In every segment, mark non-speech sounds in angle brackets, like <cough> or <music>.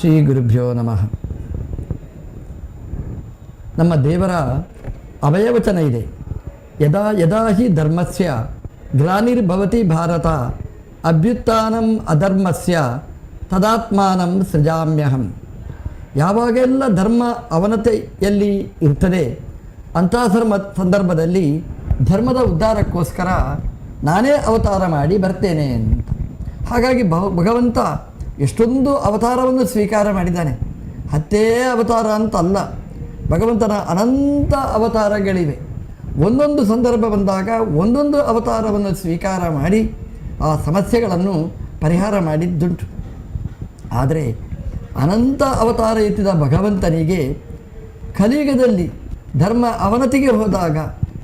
ಶ್ರೀ ಗುರುಭ್ಯೋ ನಮಃ. ನಮ್ಮ ದೇವರ ಅವಯವಚನ ಇದೆ. ಯದಾ ಯದಾ ಹಿ ಧರ್ಮಸ್ಯ ಗ್ಲಾನಿರ್ಭವತಿ ಭಾರತ ಅಭ್ಯುತ್ಥಾನಂ ಅಧರ್ಮಸ್ಯ ತದಾತ್ಮಾನಂ ಸೃಜಾಮ್ಯಹಂ. ಯಾವಾಗೆಲ್ಲ ಧರ್ಮ ಅವನತೆಯಲ್ಲಿ ಇರ್ತದೆ ಅಂತಹ ಧರ್ಮ ಸಂದರ್ಭದಲ್ಲಿ ಧರ್ಮದ ಉದ್ಧಾರಕ್ಕೋಸ್ಕರ ನಾನೇ ಅವತಾರ ಮಾಡಿ ಬರ್ತೇನೆ ಅಂತ. ಹಾಗಾಗಿ ಭಗವಂತ ಎಷ್ಟೊಂದು ಅವತಾರವನ್ನು ಸ್ವೀಕಾರ ಮಾಡಿದ್ದಾನೆ. ಹತ್ತೇ ಅವತಾರ ಅಂತ ಅಲ್ಲ ಭಗವಂತನ ಅನಂತ ಅವತಾರಗಳಿವೆ. ಒಂದೊಂದು ಸಂದರ್ಭ ಬಂದಾಗ ಒಂದೊಂದು ಅವತಾರವನ್ನು ಸ್ವೀಕಾರ ಮಾಡಿ ಆ ಸಮಸ್ಯೆಗಳನ್ನು ಪರಿಹಾರ ಮಾಡಿದ್ದುಂಟು. ಆದರೆ ಅನಂತ ಅವತಾರ ಎತ್ತಿದ ಭಗವಂತನಿಗೆ ಕಲಿಯುಗದಲ್ಲಿ ಧರ್ಮ ಅವನತಿಗೆ ಹೋದಾಗ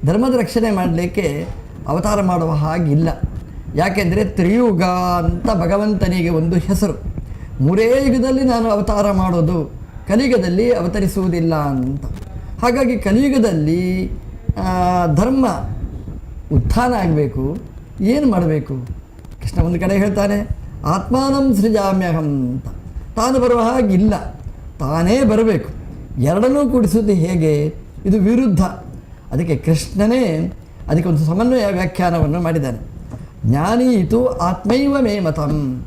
ಧರ್ಮದ ರಕ್ಷಣೆ ಮಾಡಲಿಕ್ಕೆ ಅವತಾರ ಮಾಡುವ ಹಾಗಿಲ್ಲ. ಯಾಕೆಂದರೆ ತ್ರಿಯುಗ ಅಂತ ಭಗವಂತನಿಗೆ ಒಂದು ಹೆಸರು. ಮೂರೇ ಯುಗದಲ್ಲಿ ನಾನು ಅವತಾರ ಮಾಡೋದು, ಕಲಿಯುಗದಲ್ಲಿ ಅವತರಿಸುವುದಿಲ್ಲ ಅಂತ. ಹಾಗಾಗಿ ಕಲಿಯುಗದಲ್ಲಿ ಧರ್ಮ ಉತ್ಥಾನ ಆಗಬೇಕು. ಏನು ಮಾಡಬೇಕು? ಕೃಷ್ಣ ಒಂದು ಕಡೆ ಹೇಳ್ತಾನೆ, ಆತ್ಮಾನಂ ಸೃಜಾಮ್ಯಹಂ ಅಂತ. ತಾನು ಬರುವ ಹಾಗಿಲ್ಲ. ತಾನೇ ಬರಬೇಕು. ಎರಡನ್ನೂ ಕೂಡಿಸುವುದು ಹೇಗೆ? ಇದು ವಿರುದ್ಧ. ಅದಕ್ಕೆ ಕೃಷ್ಣನೇ ಅದಕ್ಕೆ ಒಂದು ಸಮನ್ವಯ ವ್ಯಾಖ್ಯಾನವನ್ನು ಮಾಡಿದ್ದಾನೆ. ಜ್ಞಾನೀತು ಆತ್ಮೈವ ಮೇ ಮತಂ.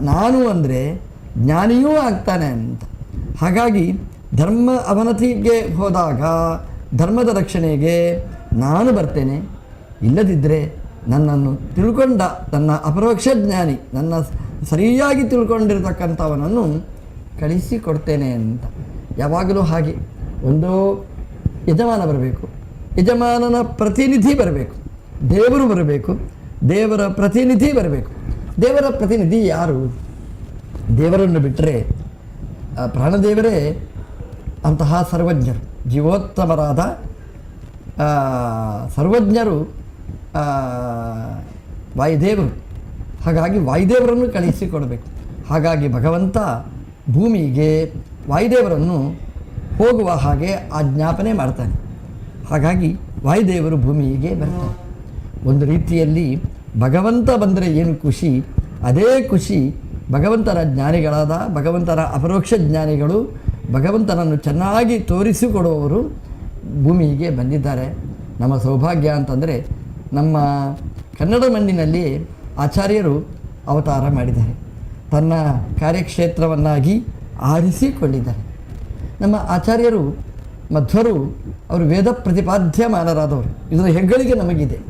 ನಾನು ಅಂದರೆ ಜ್ಞಾನಿಯೂ ಆಗ್ತಾನೆ ಅಂತ. ಹಾಗಾಗಿ ಧರ್ಮ ಅವನತಿಗೆ ಹೋದಾಗ, ಧರ್ಮದ ರಕ್ಷಣೆಗೆ ನಾನು ಬರ್ತೇನೆ. ಇಲ್ಲದಿದ್ದರೆ ನನ್ನನ್ನು ತಿಳ್ಕೊಂಡ ನನ್ನ ಅಪರೋಕ್ಷ ಜ್ಞಾನಿ, ನನ್ನ ಸರಿಯಾಗಿ ತಿಳ್ಕೊಂಡಿರ್ತಕ್ಕಂಥವನನ್ನು ಕಳಿಸಿಕೊಡ್ತೇನೆ ಅಂತ. ಯಾವಾಗಲೂ ಹಾಗೆ ಒಂದು ಯಜಮಾನ ಬರಬೇಕು. ಯಜಮಾನನ ಪ್ರತಿನಿಧಿ ಬರಬೇಕು. ದೇವರು ಬರಬೇಕು. ದೇವರ ಪ್ರತಿನಿಧಿ ಬರಬೇಕು. ದೇವರ ಪ್ರತಿನಿಧಿ ಯಾರು? ದೇವರನ್ನು ಬಿಟ್ಟರೆ ಪ್ರಾಣದೇವರೇ ಅಂತಹ ಸರ್ವಜ್ಞರು, ಜೀವೋತ್ತಮರಾದ ಸರ್ವಜ್ಞರು ವಾಯುದೇವರು. ಹಾಗಾಗಿ ವಾಯುದೇವರನ್ನು ಕಳಿಸಿಕೊಡಬೇಕು ಹಾಗಾಗಿ ಭಗವಂತ ಭೂಮಿಗೆ ವಾಯುದೇವರನ್ನು ಹೋಗುವ ಹಾಗೆ ಆಜ್ಞಾಪನೆ ಮಾಡ್ತಾನೆ. ಹಾಗಾಗಿ ವಾಯುದೇವರು ಭೂಮಿಗೆ ಬರ್ತಾರೆ. ಒಂದು ರೀತಿಯಲ್ಲಿ ಭಗವಂತ ಬಂದರೆ ಏನು ಖುಷಿ? ಅದೇ ಖುಷಿ ಭಗವಂತನ ಜ್ಞಾನಿಗಳಾದ ಭಗವಂತನ ಅಪರೋಕ್ಷ ಜ್ಞಾನಿಗಳು ಭಗವಂತನನ್ನು ಚೆನ್ನಾಗಿ ತೋರಿಸಿಕೊಡುವವರು ಭೂಮಿಗೆ ಬಂದಿದ್ದಾರೆ. ನಮ್ಮ ಸೌಭಾಗ್ಯ ಅಂತಂದರೆ ನಮ್ಮ ಕನ್ನಡ ಮಣ್ಣಿನಲ್ಲಿ ಆಚಾರ್ಯರು ಅವತಾರ ಮಾಡಿದ್ದಾರೆ. ತನ್ನ ಕಾರ್ಯಕ್ಷೇತ್ರವನ್ನಾಗಿ ಆರಿಸಿಕೊಂಡಿದ್ದಾರೆ. ನಮ್ಮ ಆಚಾರ್ಯರು ಮಧ್ವರು ಅವರು ವೇದ ಪ್ರತಿಪಾದ್ಯಮಾನರಾದವರು. ಇದರ ಹೆಗ್ಗಳಿಕೆ ನಮಗಿದೆ.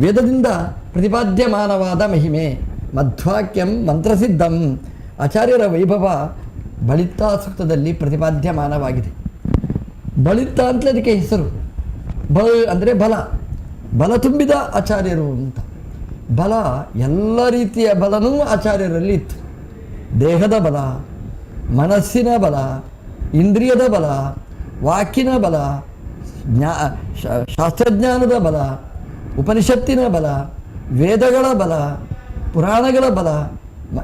ವೇದದಿಂದ ಪ್ರತಿಪಾದ್ಯಮಾನವಾದ ಮಹಿಮೆ. ಮಧ್ವಾಕ್ಯಂ ಮಂತ್ರಸಿದ್ಧಂ. ಆಚಾರ್ಯರ ವೈಭವ ಬಳಿತಾ ಸೂಕ್ತದಲ್ಲಿ ಪ್ರತಿಪಾದ್ಯಮಾನವಾಗಿದೆ. ಬಳಿತ ಅಂತಲೇ ಅದಕ್ಕೆ ಹೆಸರು. ಬಲ ಅಂದರೆ ಬಲ. ಬಲ ತುಂಬಿದ ಆಚಾರ್ಯರು ಅಂತ. ಬಲ ಎಲ್ಲ ರೀತಿಯ ಬಲನೂ ಆಚಾರ್ಯರಲ್ಲಿ ಇತ್ತು. ದೇಹದ ಬಲ, ಮನಸ್ಸಿನ ಬಲ, ಇಂದ್ರಿಯದ ಬಲ, ವಾಕಿನ ಬಲ, ಜ್ಞಾ ಶಾಸ್ತ್ರಜ್ಞಾನದ ಬಲ ಉಪನಿಷತ್ತಿನ ಬಲ, ವೇದಗಳ ಬಲ, ಪುರಾಣಗಳ ಬಲ,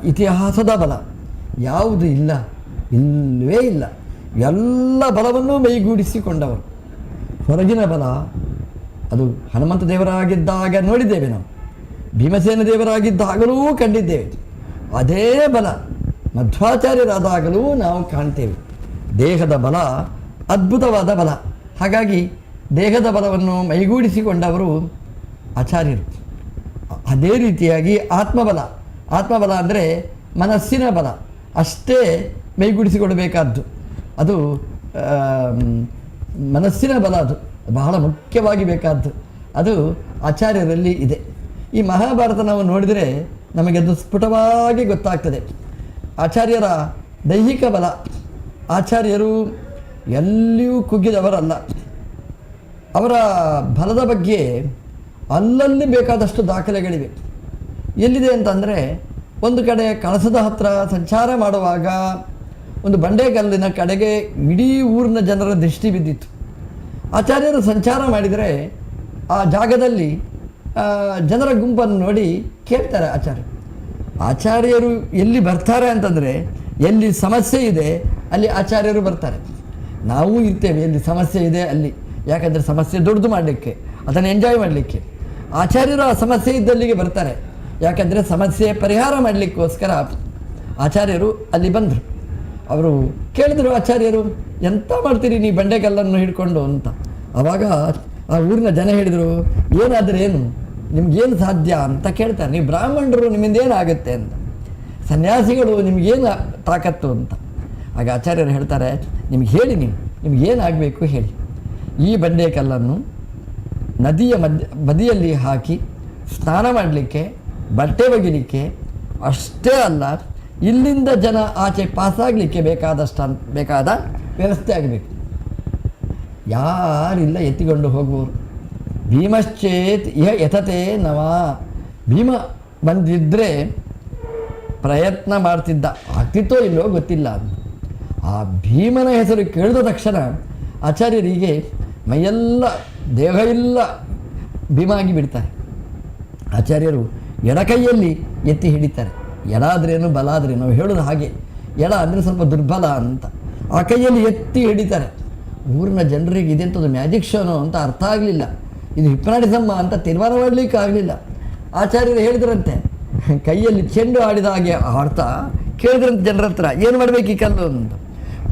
ಇತಿಹಾಸದ ಬಲ, ಯಾವುದು ಇಲ್ಲ, ಇಲ್ಲವೇ ಇಲ್ಲ. ಎಲ್ಲ ಬಲವನ್ನೂ ಮೈಗೂಡಿಸಿಕೊಂಡವರು. ಹೊರಗಿನ ಬಲ, ಅದು ಹನುಮಂತ ದೇವರಾಗಿದ್ದಾಗ ನೋಡಿದ್ದೇವೆ ನಾವು. ಭೀಮಸೇನ ದೇವರಾಗಿದ್ದಾಗಲೂ ಕಂಡಿದ್ದೇವೆ. ಅದೇ ಬಲ, ಮಧ್ವಾಚಾರ್ಯರಾದಾಗಲೂ ನಾವು ಕಾಣ್ತೇವೆ. ದೇಹದ ಬಲ, ಅದ್ಭುತವಾದ ಬಲ. ಹಾಗಾಗಿ ದೇಹದ ಬಲವನ್ನು ಮೈಗೂಡಿಸಿಕೊಂಡವರು ಆಚಾರ್ಯರು. ಅದೇ ರೀತಿಯಾಗಿ ಆತ್ಮಬಲ. ಆತ್ಮಬಲ ಅಂದರೆ ಮನಸ್ಸಿನ ಬಲ. ಅಷ್ಟೇ ಮೈಗೂಡಿಸಿಕೊಡಬೇಕಾದ್ದು ಅದು ಮನಸ್ಸಿನ ಬಲ ಅದು. ಬಹಳ ಮುಖ್ಯವಾಗಿ ಬೇಕಾದ್ದು. ಅದು ಆಚಾರ್ಯರಲ್ಲಿ ಇದೆ. ಈ ಮಹಾಭಾರತ ನಾವು ನೋಡಿದರೆ ನಮಗೆ ಅದು ಸ್ಫುಟವಾಗಿ ಗೊತ್ತಾಗ್ತದೆ. ಆಚಾರ್ಯರ ದೈಹಿಕ ಬಲ. ಆಚಾರ್ಯರು ಎಲ್ಲಿಯೂ ಕುಗ್ಗಿದವರಲ್ಲ. ಅವರ ಬಲದ ಬಗ್ಗೆ ಅಲ್ಲಲ್ಲಿ ಬೇಕಾದಷ್ಟು ದಾಖಲೆಗಳಿವೆ. ಎಲ್ಲಿದೆ ಅಂತಂದರೆ, ಒಂದು ಕಡೆ ಕಳಸದ ಹತ್ರ ಸಂಚಾರ ಮಾಡುವಾಗ ಒಂದು ಬಂಡೆಗಲ್ಲಿನ ಕಡೆಗೆ ಇಡೀ ಊರಿನ ಜನರ ದೃಷ್ಟಿ ಬಿದ್ದಿತ್ತು. ಆಚಾರ್ಯರು ಸಂಚಾರ ಮಾಡಿದರೆ ಆ ಜಾಗದಲ್ಲಿ ಜನರ ಗುಂಪನ್ನು ನೋಡಿ ಕೇಳ್ತಾರೆ ಆಚಾರ್ಯ ಆಚಾರ್ಯರು ಎಲ್ಲಿ ಬರ್ತಾರೆ ಅಂತಂದರೆ, ಎಲ್ಲಿ ಸಮಸ್ಯೆ ಇದೆ, ಅಲ್ಲಿ ಆಚಾರ್ಯರು ಬರ್ತಾರೆ. ನಾವು ಇರ್ತೇವೆ, ಎಲ್ಲಿ ಸಮಸ್ಯೆ ಇದೆ ಅಲ್ಲಿ. ಯಾಕಂದರೆ ಸಮಸ್ಯೆ ದೊಡ್ಡದು ಮಾಡಲಿಕ್ಕೆ, ಅದನ್ನು ಎಂಜಾಯ್ ಮಾಡಲಿಕ್ಕೆ. ಆಚಾರ್ಯರು ಆ ಸಮಸ್ಯೆ ಇದ್ದಲ್ಲಿಗೆ ಬರ್ತಾರೆ. ಯಾಕಂದರೆ ಸಮಸ್ಯೆ ಪರಿಹಾರ ಮಾಡಲಿಕ್ಕೋಸ್ಕರ ಆಚಾರ್ಯರು ಅಲ್ಲಿ ಬಂದರು. ಅವರು ಕೇಳಿದರು, ಆಚಾರ್ಯರು ಎಂಥ ಮಾಡ್ತೀರಿ ನೀ ಬಂಡೆಕಲ್ಲನ್ನು ಹಿಡ್ಕೊಂಡು? ಅಂತ. ಆವಾಗ ಆ ಊರಿನ ಜನ ಹೇಳಿದರು, ಏನಾದರೆ ಏನು? ನಿಮ್ಗೇನು ಸಾಧ್ಯ? ಅಂತ ಕೇಳ್ತಾರೆ. ನೀವು ಬ್ರಾಹ್ಮಣರು ನಿಮ್ಮಿಂದ ಏನಾಗುತ್ತೆ ಅಂತ. ಸನ್ಯಾಸಿಗಳು, ನಿಮಗೇನು ತಾಕತ್ತು? ಅಂತ. ಆಗ ಆಚಾರ್ಯರು ಹೇಳ್ತಾರೆ, ನಿಮ್ಗೆ ಹೇಳಿ ನೀವು, ನಿಮ್ಗೇನಾಗಬೇಕು ಹೇಳಿ. ಈ ಬಂಡೆಕಲ್ಲನ್ನು ನದಿಯ ಮಧ್ಯ, ಬದಿಯಲ್ಲಿ ಹಾಕಿ ಸ್ನಾನ ಮಾಡಲಿಕ್ಕೆ, ಬಟ್ಟೆ ಒಗಿಲಿಕ್ಕೆ, ಅಷ್ಟೇ ಅಲ್ಲ, ಇಲ್ಲಿಂದ ಜನ ಆಚೆ ಪಾಸಾಗಲಿಕ್ಕೆ ಬೇಕಾದಷ್ಟು ಬೇಕಾದ ವ್ಯವಸ್ಥೆ ಆಗಬೇಕು. ಯಾರಿಲ್ಲ ಎತ್ತಿಕೊಂಡು ಹೋಗುವವರು. ಭೀಮಶ್ಚೇತ್ ಇಹ ಯಥತೆ ನವ ಭೀಮ ಬಂದಿದ್ದರೆ ಪ್ರಯತ್ನ ಮಾಡ್ತಿದ್ದ. ಆಗ್ತಿತ್ತೋ ಇಲ್ಲೋ ಗೊತ್ತಿಲ್ಲ. ಆ ಭೀಮನ ಹೆಸರು ಕೇಳಿದ ತಕ್ಷಣ ಆಚಾರ್ಯರಿಗೆ ಮೈಯೆಲ್ಲ ದೇಹ ಇಲ್ಲ ಭೀಮಾಗಿ ಬಿಡ್ತಾರೆ ಆಚಾರ್ಯರು ಎಡಕೈಯಲ್ಲಿ ಎತ್ತಿ ಹಿಡಿತಾರೆ. ಎಡ ಆದ್ರೇನು ಬಲ ಆದ್ರೆ ನಾವು ಹೇಳೋದು ಹಾಗೆ. ಎಡ ಅಂದರೆ ಸ್ವಲ್ಪ ದುರ್ಬಲ ಅಂತ. ಆ ಕೈಯಲ್ಲಿ ಎತ್ತಿ ಹಿಡಿತಾರೆ. ಊರಿನ ಜನರಿಗೆ ಇದೆಂಥದ್ದು ಮ್ಯಾಜಿಕ್ ಶೋನೋ ಅಂತ ಅರ್ಥ ಆಗಲಿಲ್ಲ. ಇದು ಹಿಪ್ನಾಟಿಸಮ್ಮ ಅಂತ ತೀರ್ಮಾನ ಮಾಡಲಿಕ್ಕೆ ಆಗಲಿಲ್ಲ. ಆಚಾರ್ಯರು ಹೇಳಿದ್ರಂತೆ, ಕೈಯಲ್ಲಿ ಚೆಂಡು ಆಡಿದ ಹಾಗೆ ಆಡ್ತಾ ಕೇಳಿದ್ರಂತೆ ಜನರ ಹತ್ರ, ಏನು ಮಾಡಬೇಕು ಈ ಕಲ್ಲು? ಅಂತ.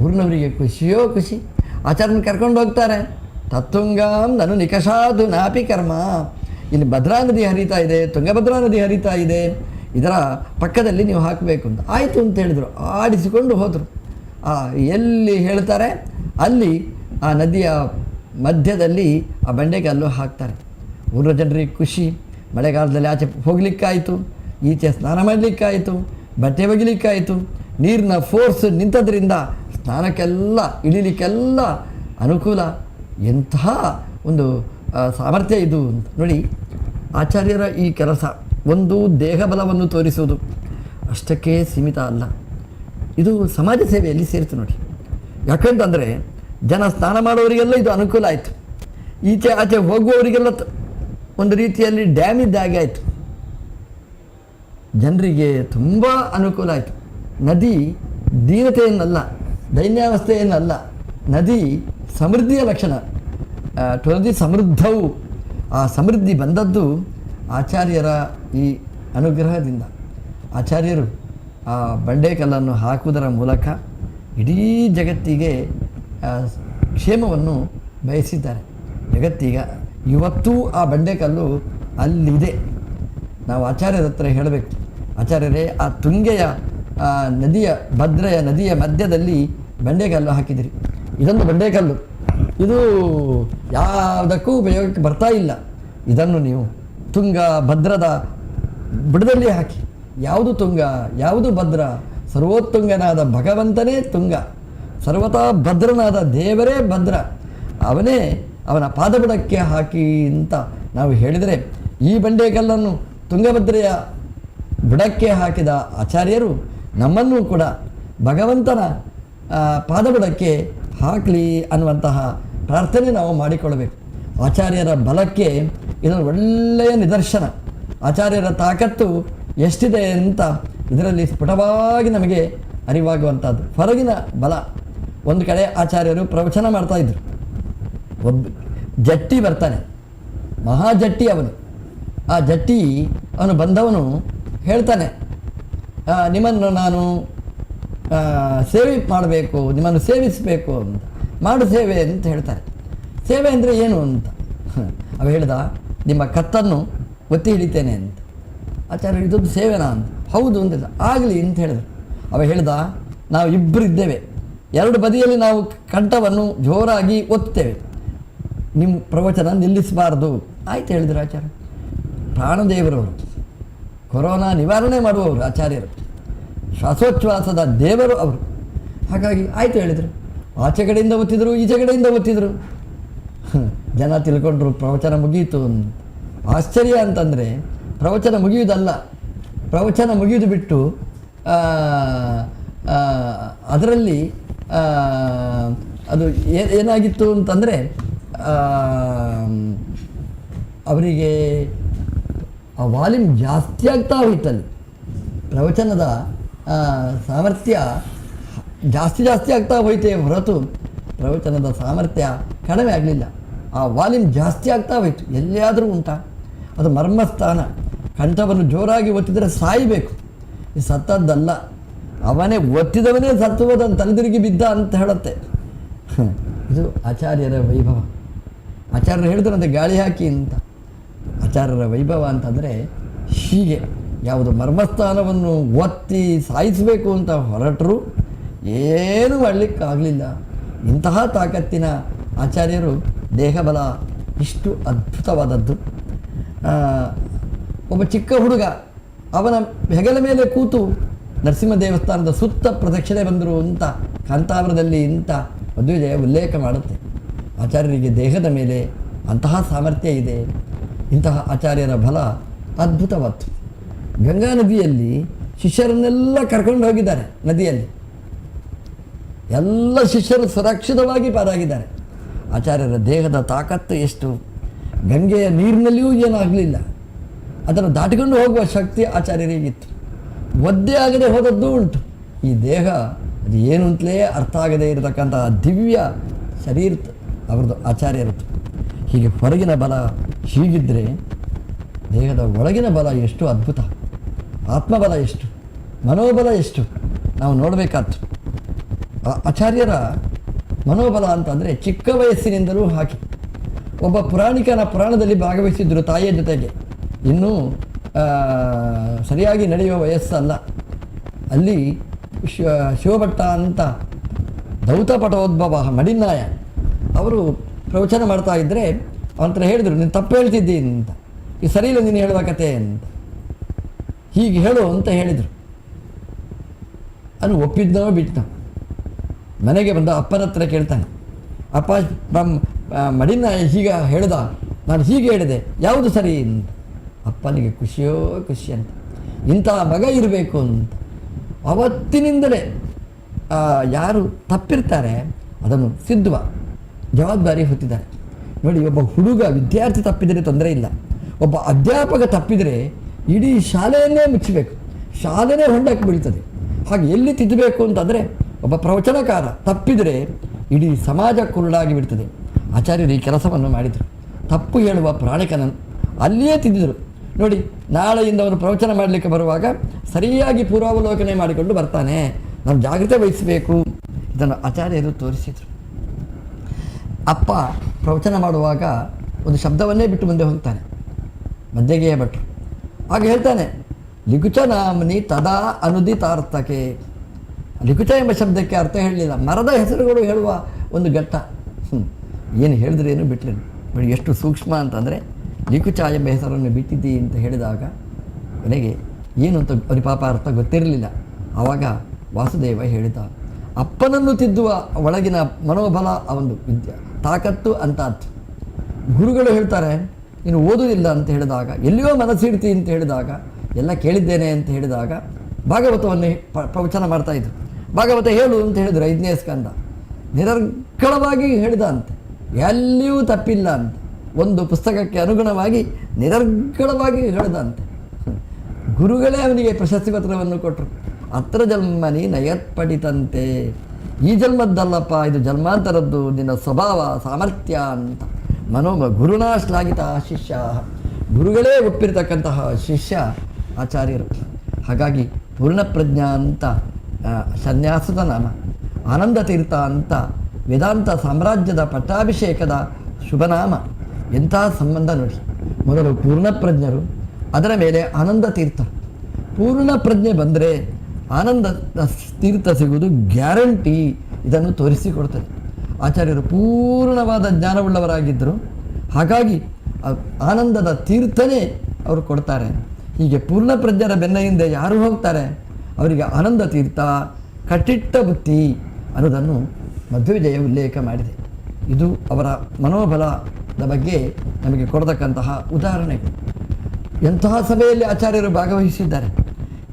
ಊರಿನವರಿಗೆ ಖುಷಿಯೋ ಖುಷಿ. ಆಚಾರ್ಯನ ಕರ್ಕೊಂಡು ಹೋಗ್ತಾರೆ. ತತ್ತುಂಗಾಂ ನಾನು ನಿಕಷಾದು ನಾಪಿ ಕರ್ಮ. ಇಲ್ಲಿ ಭದ್ರಾ ನದಿ ಹರಿತಾ ಇದೆ, ತುಂಗಭದ್ರಾ ನದಿ ಹರಿತಾ ಇದೆ. ಇದರ ಪಕ್ಕದಲ್ಲಿ ನೀವು ಹಾಕಬೇಕು ಅಂತ. ಆಯಿತು ಅಂತ ಹೇಳಿದರು. ಆಡಿಸಿಕೊಂಡು ಹೋದರು. ಆ, ಎಲ್ಲಿ ಹೇಳ್ತಾರೆ? ಅಲ್ಲಿ ಆ ನದಿಯ ಮಧ್ಯದಲ್ಲಿ ಆ ಬಂಡೆಗಲ್ಲು ಹಾಕ್ತಾರೆ. ಊರ ಜನರಿಗೆ ಖುಷಿ. ಮಳೆಗಾಲದಲ್ಲಿ ಆಚೆ ಹೋಗ್ಲಿಕ್ಕಾಯಿತು. ಈಚೆ ಸ್ನಾನ ಮಾಡಲಿಕ್ಕಾಯಿತು. ಬಟ್ಟೆ ಒಗಿಲಿಕ್ಕಾಯಿತು. ನೀರಿನ ಫೋರ್ಸ್ ನಿಂತದ್ರಿಂದ ಸ್ನಾನಕ್ಕೆಲ್ಲ, ಇಳಿಲಿಕ್ಕೆಲ್ಲ ಅನುಕೂಲ. ಎಂತಹ ಒಂದು ಸಾಮರ್ಥ್ಯ ಇದು ಅಂತ. ನೋಡಿ, ಆಚಾರ್ಯರ ಈ ಕೆಲಸ, ಒಂದು ದೇಹಬಲವನ್ನು ತೋರಿಸುವುದು ಅಷ್ಟಕ್ಕೆ ಸೀಮಿತ ಅಲ್ಲ. ಇದು ಸಮಾಜ ಸೇವೆಯಲ್ಲಿ ಸೇರಿತು ನೋಡಿ. ಯಾಕಂತಂದರೆ, ಜನ ಸ್ನಾನ ಮಾಡೋರಿಗೆಲ್ಲ ಇದು ಅನುಕೂಲ ಆಯಿತು. ಈಚೆ ಆಚೆ ಹೋಗುವವರಿಗೆಲ್ಲ ಒಂದು ರೀತಿಯಲ್ಲಿ ಡ್ಯಾಮ್ ಇದ್ದಾಗೆ ಆಯಿತು. ಜನರಿಗೆ ತುಂಬ ಅನುಕೂಲ ಆಯಿತು. ನದಿ ದೀನತೆಯನ್ನಲ್ಲ, ದೈನ್ಯಾವಸ್ಥೆಯನ್ನಲ್ಲ. ನದಿ ಸಮೃದ್ಧಿಯ ಲಕ್ಷಣ. ನದಿ ಸಮೃದ್ಧವು, ಆ ಸಮೃದ್ಧಿ ಬಂದದ್ದು ಆಚಾರ್ಯರ ಈ ಅನುಗ್ರಹದಿಂದ. ಆಚಾರ್ಯರು ಆ ಬಂಡೆಕಲ್ಲನ್ನು ಹಾಕುವುದರ ಮೂಲಕ ಇಡೀ ಜಗತ್ತಿಗೆ ಕ್ಷೇಮವನ್ನು ಬಯಸಿದ್ದಾರೆ. ಜಗತ್ತಿಗ ಇವತ್ತೂ ಆ ಬಂಡೆಕಲ್ಲು ಅಲ್ಲಿದೆ. ನಾವು ಆಚಾರ್ಯರ ಹತ್ರ ಹೇಳಬೇಕು. ಆಚಾರ್ಯರೇ, ಆ ತುಂಗೆಯ ನದಿಯ ಭದ್ರೆಯ ನದಿಯ ಮಧ್ಯದಲ್ಲಿ ಬಂಡೆಕಲ್ಲು ಹಾಕಿದಿರಿ. ಇದೊಂದು ಬಂಡೆಕಲ್ಲು ಇದು ಯಾವುದಕ್ಕೂ ಉಪಯೋಗಕ್ಕೆ ಬರ್ತಾ ಇಲ್ಲ. ಇದನ್ನು ನೀವು ತುಂಗ ಭದ್ರದ ಬುಡದಲ್ಲಿ ಹಾಕಿ. ಯಾವುದು ತುಂಗ, ಯಾವುದು ಭದ್ರ? ಸರ್ವೋತ್ತುಂಗನಾದ ಭಗವಂತನೇ ತುಂಗ. ಸರ್ವತಾ ಭದ್ರನಾದ ದೇವರೇ ಭದ್ರ. ಅವನೇ ಅವನ ಪಾದಬುಡಕ್ಕೆ ಹಾಕಿ ಅಂತ ನಾವು ಹೇಳಿದರೆ, ಈ ಬಂಡೆಕಲ್ಲನ್ನು ತುಂಗಭದ್ರೆಯ ಬುಡಕ್ಕೆ ಹಾಕಿದ ಆಚಾರ್ಯರು ನಮ್ಮನ್ನು ಕೂಡ ಭಗವಂತನ ಪಾದಬುಡಕ್ಕೆ ಹಾಕಲಿ ಅನ್ನುವಂತಹ ಪ್ರಾರ್ಥನೆ ನಾವು ಮಾಡಿಕೊಳ್ಳಬೇಕು. ಆಚಾರ್ಯರ ಬಲಕ್ಕೆ ಇದೊಂದು ಒಳ್ಳೆಯ ನಿದರ್ಶನ. ಆಚಾರ್ಯರ ತಾಕತ್ತು ಎಷ್ಟಿದೆ ಅಂತ ಇದರಲ್ಲಿ ಸ್ಫುಟವಾಗಿ ನಮಗೆ ಅರಿವಾಗುವಂಥದ್ದು. ಹೊರಗಿನ ಬಲ. ಒಂದು ಕಡೆ ಆಚಾರ್ಯರು ಪ್ರವಚನ ಮಾಡ್ತಾ ಇದ್ರು. ಒಬ್ಬ ಜಟ್ಟಿ ಬರ್ತಾನೆ. ಮಹಾ ಜಟ್ಟಿ ಅವನು. ಆ ಜಟ್ಟಿ ಅವನು ಬಂದವನು ಹೇಳ್ತಾನೆ ನಿಮ್ಮನ್ನು ನಾನು ಸೇವೆ ಮಾಡಬೇಕು, ನಿಮ್ಮನ್ನು ಸೇವಿಸಬೇಕು ಅಂತ. ಮಾಡು ಸೇವೆ ಅಂತ ಹೇಳ್ತಾರೆ. ಸೇವೆ ಅಂದರೆ ಏನು ಅಂತ? <laughs> ಅವ ಹೇಳ್ದ, ನಿಮ್ಮ ಕತ್ತನ್ನು ಒತ್ತಿ ಹಿಡಿತೇನೆ ಅಂತ. ಆಚಾರ್ಯ, ಇದೊಂದು ಸೇವೆನಾ ಅಂತ. ಹೌದು ಅಂತ ಆಗಲಿ ಅಂತ ಹೇಳಿದ್ರು ಅವ ಹೇಳ್ದ, ನಾವು ಇಬ್ಬರು ಇದ್ದೇವೆ. ಎರಡು ಬದಿಯಲ್ಲಿ ನಾವು ಕಂಠವನ್ನು ಜೋರಾಗಿ ಒತ್ತೇವೆ ನಿಮ್ಮ ಪ್ರವಚನ ನಿಲ್ಲಿಸಬಾರ್ದು. ಆಯ್ತು ಹೇಳಿದ್ರು ಆಚಾರ್ಯ. ಪ್ರಾಣದೇವರವರು. ಕೊರೋನಾ ನಿವಾರಣೆ ಮಾಡುವವರು ಆಚಾರ್ಯರು. ಶ್ವಾಸೋಚ್ಛ್ವಾಸದ ದೇವರು ಅವರು. ಹಾಗಾಗಿ ಆಯಿತು ಹೇಳಿದರು. ಆಚೆ ಕಡೆಯಿಂದ ಒತ್ತಿದ್ರು, ಈಚೆ ಕಡೆಯಿಂದ ಒತ್ತಿದ್ರು. ಜನ ತಿಳ್ಕೊಂಡ್ರು ಪ್ರವಚನ ಮುಗಿಯಿತು ಆಶ್ಚರ್ಯ ಅಂತಂದರೆ, ಪ್ರವಚನ ಮುಗಿಯುವುದಲ್ಲ. ಪ್ರವಚನ ಮುಗಿಯುವುದು ಬಿಟ್ಟು ಅದರಲ್ಲಿ ಅದು ಏನಾಗಿತ್ತು ಅಂತಂದರೆ ಅವರಿಗೆ ಆ ವಾಲ್ಯೂಮ್ ಜಾಸ್ತಿ ಆಗ್ತಾ ಹೋಯ್ತಲ್ಲಿ. ಪ್ರವಚನದ ಸಾಮರ್ಥ್ಯ ಜಾಸ್ತಿ ಜಾಸ್ತಿ ಆಗ್ತಾ ಹೋಯ್ತೆ ಹೊರತು ಪ್ರವಚನದ ಸಾಮರ್ಥ್ಯ ಕಡಿಮೆ ಆಗಲಿಲ್ಲ. ಆ ವಾಲ್ಯೂಮ್ ಜಾಸ್ತಿ ಆಗ್ತಾ ಹೋಯ್ತು. ಎಲ್ಲಿಯಾದರೂ ಉಂಟಾ. ಅದು ಮರ್ಮಸ್ಥಾನ. ಕಂಠವನ್ನು ಜೋರಾಗಿ ಒತ್ತಿದರೆ ಸಾಯಬೇಕು. ಈ ಸತ್ತದ್ದಲ್ಲ. ಅವನೇ ಒತ್ತಿದವನೇ ಸತ್ತುವುದನ್ನು ತಲೆದಿರುಗಿ ಬಿದ್ದ ಅಂತ ಹೇಳುತ್ತೆ. ಇದು ಆಚಾರ್ಯರ ವೈಭವ. ಆಚಾರ್ಯರು ಹೇಳಿದ್ರಂತೆ ಗಾಳಿ ಹಾಕಿ ಅಂತ. ಆಚಾರ್ಯರ ವೈಭವ ಅಂತಂದರೆ ಹೀಗೆ. ಯಾವುದು ಮರ್ಮಸ್ಥಾನವನ್ನು ಒತ್ತಿ ಸಾಯಿಸಬೇಕು ಅಂತ ಹೊರಟರು, ಏನೂ ಮಾಡಲಿಕ್ಕಾಗಲಿಲ್ಲ ಇಂತಹ ತಾಕತ್ತಿನ ಆಚಾರ್ಯರು ದೇಹಬಲ ಇಷ್ಟು ಅದ್ಭುತವಾದದ್ದು. ಒಬ್ಬ ಚಿಕ್ಕ ಹುಡುಗ, ಅವನ ಹೆಗಲ ಮೇಲೆ ಕೂತು ನರಸಿಂಹ ದೇವಸ್ಥಾನದ ಸುತ್ತ ಪ್ರದಕ್ಷಿಣೆ ಬಂದರು ಅಂತ, ಕಾಂತಾವರದಲ್ಲಿ ಇಂಥ ಮದುವೆ ಉಲ್ಲೇಖ ಮಾಡುತ್ತೆ. ಆಚಾರ್ಯರಿಗೆ ದೇಹದ ಮೇಲೆ ಅಂತಹ ಸಾಮರ್ಥ್ಯ ಇದೆ. ಇಂತಹ ಆಚಾರ್ಯರ ಬಲ ಅದ್ಭುತವಾದ್ದು. ಗಂಗಾ ನದಿಯಲ್ಲಿ ಶಿಷ್ಯರನ್ನೆಲ್ಲ ಕರ್ಕೊಂಡು ಹೋಗಿದ್ದಾರೆ ನದಿಯಲ್ಲಿ. ಎಲ್ಲ ಶಿಷ್ಯರು ಸುರಕ್ಷಿತವಾಗಿ ಪಾರಾಗಿದ್ದಾರೆ. ಆಚಾರ್ಯರ ದೇಹದ ತಾಕತ್ತು ಎಷ್ಟು? ಗಂಗೆಯ ನೀರಿನಲ್ಲಿಯೂ ಏನಾಗಲಿಲ್ಲ. ಅದನ್ನು ದಾಟಿಕೊಂಡು ಹೋಗುವ ಶಕ್ತಿ ಆಚಾರ್ಯರಿಗಿತ್ತು. ಒದ್ದೆ ಆಗದೆ ಹೋದದ್ದು ಉಂಟು. ಈ ದೇಹ ಅದು ಏನು ಅಂತಲೇ ಅರ್ಥ ಆಗದೇ ಇರತಕ್ಕಂಥ ದಿವ್ಯ ಶರೀರ ಅವ್ರದ್ದು ಆಚಾರ್ಯರದ್ದು. ಹೀಗೆ ಹೊರಗಿನ ಬಲ ಹೀಗಿದ್ದರೆ ದೇಹದ ಒಳಗಿನ ಬಲ ಎಷ್ಟು ಅದ್ಭುತ. ಆತ್ಮಬಲ ಎಷ್ಟು? ಮನೋಬಲ ಎಷ್ಟು? ನಾವು ನೋಡಬೇಕಾದ್ದು. ಆಚಾರ್ಯರ ಮನೋಬಲ ಅಂತಂದರೆ ಚಿಕ್ಕ ವಯಸ್ಸಿನಿಂದಲೂ ಹಾಕಿ ಒಬ್ಬ ಪುರಾಣಿಕನ ಪುರಾಣದಲ್ಲಿ ಭಾಗವಹಿಸಿದ್ರು ತಾಯಿಯ ಜೊತೆಗೆ. ಇನ್ನೂ ಸರಿಯಾಗಿ ನಡೆಯುವ ವಯಸ್ಸಲ್ಲ. ಅಲ್ಲಿ ಶಿವ ಶಿವಭಟ್ಟ ಅಂತ ದೌತಪಟೋದ್ಭವ ಮಡಿನಾಯ ಅವರು ಪ್ರವಚನ ಮಾಡ್ತಾ ಇದ್ದರೆ ಅವನ ಹತ್ರ ಹೇಳಿದರು, ನೀನು ತಪ್ಪು ಹೇಳ್ತಿದ್ದೀನಿ ಅಂತ. ಈ ಸರಿ ಇಲ್ಲ ನೀನು ಹೇಳುವ ಕತೆ ಅಂತ. ಹೀಗೆ ಹೇಳು ಅಂತ ಹೇಳಿದರು. ನಾನು ಒಪ್ಪಿದ್ದನೋ ಬಿಟ್ಟನೋ. ಮನೆಗೆ ಬಂದ ಅಪ್ಪನ ಹತ್ರ ಕೇಳ್ತಾನೆ. ಅಪ್ಪ ಮಡಿನ ಹೀಗ ಹೇಳ್ದ. ನಾನು ಹೀಗೆ ಹೇಳಿದೆ. ಯಾವುದು ಸರಿ ಅಂತ. ಅಪ್ಪನಿಗೆ ಖುಷಿಯೋ ಖುಷಿ ಅಂತ. ಇಂಥ ಮಗ ಇರಬೇಕು ಅಂತ. ಅವತ್ತಿನಿಂದಲೇ ಯಾರು ತಪ್ಪಿರ್ತಾರೆ, ಅದನ್ನು ಸಿದ್ಧವ ಜವಾಬ್ದಾರಿ ಹೊತ್ತಿದ್ದಾರೆ. ನೋಡಿ, ಒಬ್ಬ ಹುಡುಗ ವಿದ್ಯಾರ್ಥಿ ತಪ್ಪಿದರೆ ತೊಂದರೆ ಇಲ್ಲ. ಒಬ್ಬ ಅಧ್ಯಾಪಕ ತಪ್ಪಿದರೆ ಇಡೀ ಶಾಲೆಯನ್ನೇ ಮುಚ್ಚಬೇಕು. ಶಾಲೆನೇ ಹೊಂಡಕ್ಕೆ ಬೀಳ್ತದೆ. ಹಾಗೆ ಎಲ್ಲಿ ತಿದ್ದಬೇಕು ಅಂತಂದರೆ ಒಬ್ಬ ಪ್ರವಚನಕಾರ ತಪ್ಪಿದರೆ ಇಡೀ ಸಮಾಜ ಕುರುಡಾಗಿ ಬಿಡ್ತದೆ. ಆಚಾರ್ಯರು ಈ ಕೆಲಸವನ್ನು ಮಾಡಿದರು. ತಪ್ಪು ಹೇಳುವ ಪ್ರಾಣಿಕನನ್ನು ಅಲ್ಲಿಯೇ ತಿದ್ದಿದರು. ನೋಡಿ, ನಾಳೆಯಿಂದ ಅವನು ಪ್ರವಚನ ಮಾಡಲಿಕ್ಕೆ ಬರುವಾಗ ಸರಿಯಾಗಿ ಪೂರ್ವಾವಲೋಕನೆ ಮಾಡಿಕೊಂಡು ಬರ್ತಾನೆ. ನಾವು ಜಾಗ್ರತೆ ವಹಿಸಬೇಕು. ಇದನ್ನು ಆಚಾರ್ಯರು ತೋರಿಸಿದರು. ಅಪ್ಪ ಪ್ರವಚನ ಮಾಡುವಾಗ ಒಂದು ಶಬ್ದವನ್ನೇ ಬಿಟ್ಟು ಮುಂದೆ ಹೋಗ್ತಾನೆ. ಮಧ್ಯಗೆಯ ಭಟ್ರು. ಆಗ ಹೇಳ್ತಾನೆ ಲಿಗುಚ ನಾಮನಿ ತದಾ ಅನುದಿತಾರ್ಥಕ್ಕೆ ಲಿಗುಚ ಎಂಬ ಶಬ್ದಕ್ಕೆ ಅರ್ಥ ಹೇಳಲಿಲ್ಲ. ಮರದ ಹೆಸರುಗಳು ಹೇಳುವ ಒಂದು ಘಟ್ಟ. ಏನು ಹೇಳಿದ್ರೆ ಏನು ಬಿಟ್ಟರೆ ನೋಡಿ ಎಷ್ಟು ಸೂಕ್ಷ್ಮ ಅಂತಂದರೆ, ಲಿಕುಚ ಎಂಬ ಹೆಸರನ್ನು ಬಿಟ್ಟಿದ್ದಿ ಅಂತ ಹೇಳಿದಾಗ ಕೊನೆಗೆ ಏನು ಅಂತ ಪರಿಪಾಪ ಪಾಪ ಅರ್ಥ ಗೊತ್ತಿರಲಿಲ್ಲ. ಆವಾಗ ವಾಸುದೇವ ಹೇಳಿದ, ಅಪ್ಪನನ್ನು ತಿದ್ದುವ ಒಳಗಿನ ಮನೋಬಲ ಆ ಒಂದು ವಿದ್ಯ, ತಾಕತ್ತು ಅಂತ ಗುರುಗಳು ಹೇಳ್ತಾರೆ ನೀನು ಓದುವುದಿಲ್ಲ ಅಂತ ಹೇಳಿದಾಗ, ಎಲ್ಲಿಯೋ ಮನಸ್ಸಿಡ್ತಿ ಅಂತ ಹೇಳಿದಾಗ, ಎಲ್ಲ ಕೇಳಿದ್ದೇನೆ ಅಂತ ಹೇಳಿದಾಗ ಭಾಗವತವನ್ನು ಪ್ರವಚನ ಮಾಡ್ತಾ ಇದ್ರು. ಭಾಗವತ ಹೇಳು ಅಂತ ಹೇಳಿದ್ರು ಐದನೇ ಸ್ಕಂದ. ನಿರರ್ಗಳವಾಗಿ ಹೇಳಿದ ಅಂತ ಎಲ್ಲಿಯೂ ತಪ್ಪಿಲ್ಲ ಅಂತ. ಒಂದು ಪುಸ್ತಕಕ್ಕೆ ಅನುಗುಣವಾಗಿ ನಿರರ್ಗಳವಾಗಿ ಹೇಳಿದಂತೆ. ಗುರುಗಳೇ ಅವನಿಗೆ ಪ್ರಶಸ್ತಿ ಪತ್ರವನ್ನು ಕೊಟ್ಟರು ಅತ್ರ ಜನ್ಮನಿ ನಯತ್ಪಡಿತಂತೆ. ಈ ಜನ್ಮದ್ದಲ್ಲಪ್ಪ, ಇದು ಜನ್ಮಾಂತರದ್ದು ನಿನ್ನ ಸ್ವಭಾವ, ಸಾಮರ್ಥ್ಯ ಅಂತ. ಮನೋಬ ಗುರುನಾ ಶ್ಲಾಘಿತ ಶಿಷ್ಯ, ಗುರುಗಳೇ ಒಪ್ಪಿರತಕ್ಕಂತಹ ಶಿಷ್ಯ ಆಚಾರ್ಯರು. ಹಾಗಾಗಿ ಪೂರ್ಣಪ್ರಜ್ಞ ಅಂತ ಸನ್ಯಾಸದ ನಾಮ, ಆನಂದ ತೀರ್ಥ ಅಂತ ವೇದಾಂತ ಸಾಮ್ರಾಜ್ಯದ ಪಟ್ಟಾಭಿಷೇಕದ ಶುಭನಾಮ. ಎಂಥ ಸಂಬಂಧ ನೋಡಿ. ಮೊದಲು ಪೂರ್ಣಪ್ರಜ್ಞರು, ಅದರ ಮೇಲೆ ಆನಂದ ತೀರ್ಥ. ಪೂರ್ಣ ಪ್ರಜ್ಞೆ ಬಂದರೆ ಆನಂದ ತೀರ್ಥ ಸಿಗುವುದು ಗ್ಯಾರಂಟಿ ಇದನ್ನು ತೋರಿಸಿಕೊಡ್ತದೆ ಆಚಾರ್ಯರು ಪೂರ್ಣವಾದ ಜ್ಞಾನವುಳ್ಳವರಾಗಿದ್ದರು. ಹಾಗಾಗಿ ಆನಂದದ ತೀರ್ಥನೇ ಅವರು ಕೊಡ್ತಾರೆ. ಹೀಗೆ ಪೂರ್ಣ ಪ್ರಜ್ಞರ ಬೆನ್ನ ಹಿಂದೆ ಯಾರು ಹೋಗ್ತಾರೆ? ಅವರಿಗೆ ಆನಂದ ತೀರ್ಥ, ಕಟ್ಟಿಟ್ಟ ಬುತ್ತಿ ಅನ್ನೋದನ್ನು ಮಧ್ವವಿಜಯ ಉಲ್ಲೇಖ ಮಾಡಿದೆ. ಇದು ಅವರ ಮನೋಬಲದ ಬಗ್ಗೆ ನಮಗೆ ಕೊಡತಕ್ಕಂತಹ ಉದಾಹರಣೆ ಎಂತಹ ಸಭೆಯಲ್ಲಿ ಆಚಾರ್ಯರು ಭಾಗವಹಿಸಿದ್ದಾರೆ?